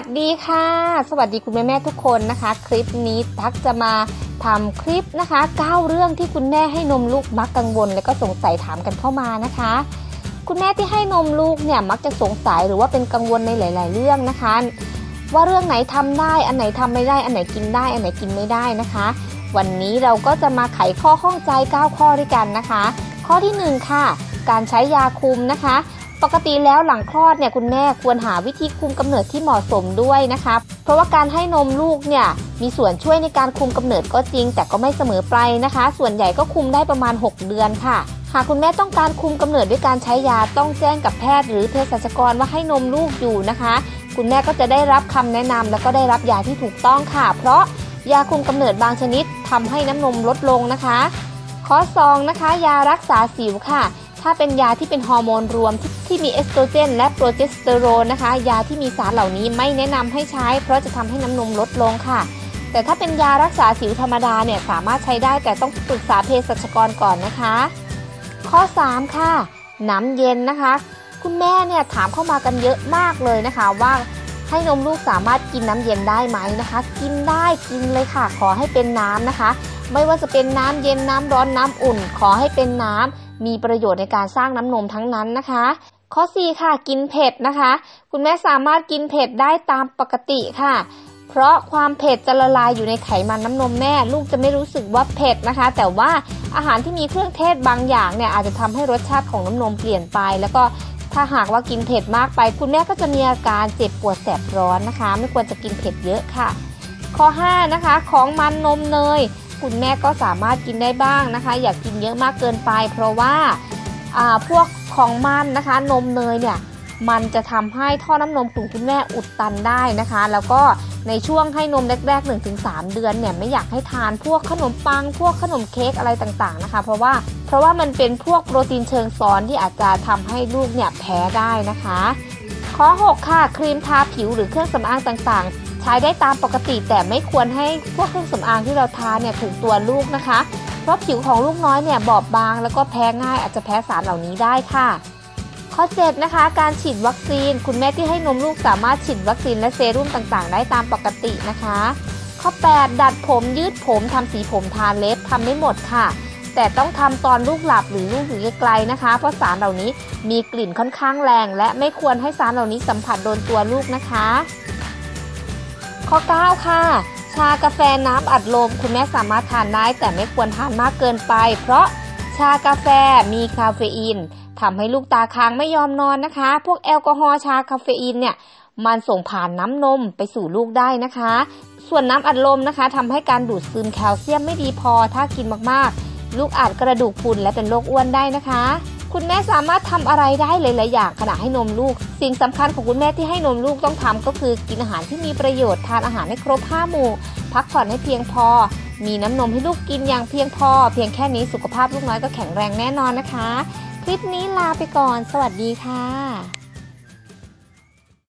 วัสดีค่ะ สวัสดีคุณแม่แม่ทุกคนนะคะ คลิปนี้ทักจะมาทำคลิปนะคะ 9 เรื่องที่คุณแม่ให้นมลูกมักกังวล และก็สงสัยถามกันเข้ามานะคะ คุณแม่ที่ให้นมลูกเนี่ยมักจะสงสัยหรือว่าเป็นกังวลในหลาย ๆ เรื่องนะคะ ว่าเรื่องไหนทำได้อันไหนทำไม่ได้อันไหนกินได้ อันไหนกินไม่ได้นะคะ วันนี้เราก็จะมาไขข้อข้องใจ 9 ข้อด้วยกันนะคะ ข้อที่ 1 ค่ะ การใช้ยาคุมนะคะ ปกติแล้วหลังคลอดเนี่ยคุณแม่ควรหาวิธีคุมกำเนิดที่เหมาะสมด้วยนะคะเพราะว่าการให้นมลูกเนี่ยมีส่วนช่วยในการคุมกำเนิดก็จริง แต่ก็ไม่เสมอไปนะคะ ส่วนใหญ่ก็คุมได้ประมาณ 6 เดือนค่ะ หากคุณแม่ต้องการคุมกำเนิดด้วยการใช้ยาต้องแจ้งกับแพทย์หรือเภสัชกรว่าให้นมลูกอยู่นะคะ คุณแม่ก็จะได้รับคำแนะนำแล้วก็ได้รับยาที่ถูกต้องค่ะ เพราะยาคุมกำเนิดบางชนิดทำให้น้ำนมลดลงนะคะ ข้อ2นะคะ ยารักษาสิวค่ะ ถ้าเป็นยาที่เป็นฮอร์โมนรวมที่ที่มีเอสโตรเจนและโปรเจสเตอโรนนะคะ ยาที่มีสารเหล่านี้ไม่แนะนำให้ใช้ เพราะจะทำให้น้ำนมลดลงค่ะ แต่ถ้าเป็นยารักษาสิวธรรมดาเนี่ยสามารถใช้ได้แต่ต้องปรึกษาเภสัชกรก่อนนะคะ ข้อ 3 ค่ะ น้ำเย็นนะคะ คุณแม่เนี่ยถามเข้ามากันเยอะมากเลยนะคะว่าให้นมลูกสามารถกินน้ำเย็นได้ไหมนะคะ กินได้กินเลยค่ะ ขอให้เป็นน้ำนะคะ ไม่ว่าจะเป็นน้ำเย็นน้ำร้อนน้ำอุ่น ขอให้เป็นน้ำ มีประโยชน์ในการสร้างน้ำนมทั้งนั้นนะคะ ข้อ 4 ค่ะ กินเผ็ดนะคะ คุณแม่สามารถกินเผ็ดได้ตามปกติค่ะ เพราะความเผ็ดจะละลายอยู่ในไขมันน้ำนมแม่ ลูกจะไม่รู้สึกว่าเผ็ดนะคะ แต่ว่าอาหารที่มีเครื่องเทศบางอย่างเนี่ยอาจจะทำให้รสชาติของน้ำนมเปลี่ยนไป แล้วก็ถ้าหากว่ากินเผ็ดมากไป คุณแม่ก็จะมีอาการเจ็บปวดแสบร้อนนะคะ ไม่ควรจะกินเผ็ดเยอะค่ะ ข้อ 5 นะคะ ของมันนมเนย คุณแม่ก็สามารถกินได้บ้างนะคะ อย่ากกินเยอะมากเกินไป เพราะว่าพวกของมันนะคะ นมเนยเนี่ยมันจะทำให้ท่อน้ำนมของคุณแม่อุดตันได้นะคะ แล้วก็ในช่วงให้นมแรก ๆ 1-3 เดือนเนี่ยไม่อยากให้ทานพวกขนมปัง พวกขนมเค้กอะไรต่างๆนะคะ เพราะว่าเพราะว่ามันเป็นพวกโปรตีนเชิงซ้อนที่อาจจะทำให้ลูกเนี่ยแพ้ได้นะคะ ข้อ 6 ค่ะ ครีมทาผิวหรือเครื่องสำอางต่างๆ ช้ได้ตามปกติแต่ไม่ควรให้พวกเครื่องสำอางที่เราทาเนี่ยถูกตัวลูกนะคะ เพราะผิวของลูกน้อยเนี่ยบอบบาง แล้วก็แพ้ง่ายอาจจะแพ้สารเหล่านี้ได้ค่ะข้อ7นะคะ การฉีดวัคซีน คุณแม่ที่ให้นมลูกสามารถฉีดวัคซีนและเซรุ่มต่างๆ ได้ตามปกตินะคะ ข้อ 8 ดัดผมยืดผมทำสีผมทาเล็บทำไม่หมดค่ะ แต่ต้องทำตอนลูกหลับหรือลูกอยู่ไกลๆนะคะ เพราะสารเหล่านี้มีกลิ่นค่อนข้างแรง และไม่ควรให้สารเหล่านี้สัมผัสโดนตัวลูกนะคะ ข้อ 9 ค่ะ ชากาแฟน้ำอัดลม คุณแม่สามารถทานได้แต่ไม่ควรทานมากเกินไป เพราะชากาแฟมีคาเฟอีนทำให้ลูกตาค้างไม่ยอมนอนนะคะ พวกแอลกอฮอล์ชาคาเฟอีนเนี่ยมันส่งผ่านน้ำนมไปสู่ลูกได้นะคะ ส่วนน้ำอัดลมนะคะทำให้การดูดซึมแคลเซียมไม่ดีพอถ้ากินมากๆ ลูกอาจกระดูกพุนและเป็นโรคอ้วนได้นะคะ คุณแม่สามารถทำอะไรได้หลายๆอย่างขณะให้นมลูก สิ่งสำคัญของคุณแม่ที่ให้นมลูกต้องทำก็คือกินอาหารที่มีประโยชน์ทานอาหารให้ครบ5หมู่ พักผ่อนให้เพียงพอ มีน้ำนมให้ลูกกินอย่างเพียงพอ เพียงแค่นี้สุขภาพลูกน้อยก็แข็งแรงแน่นอนนะคะ คลิปนี้ลาไปก่อน สวัสดีค่ะ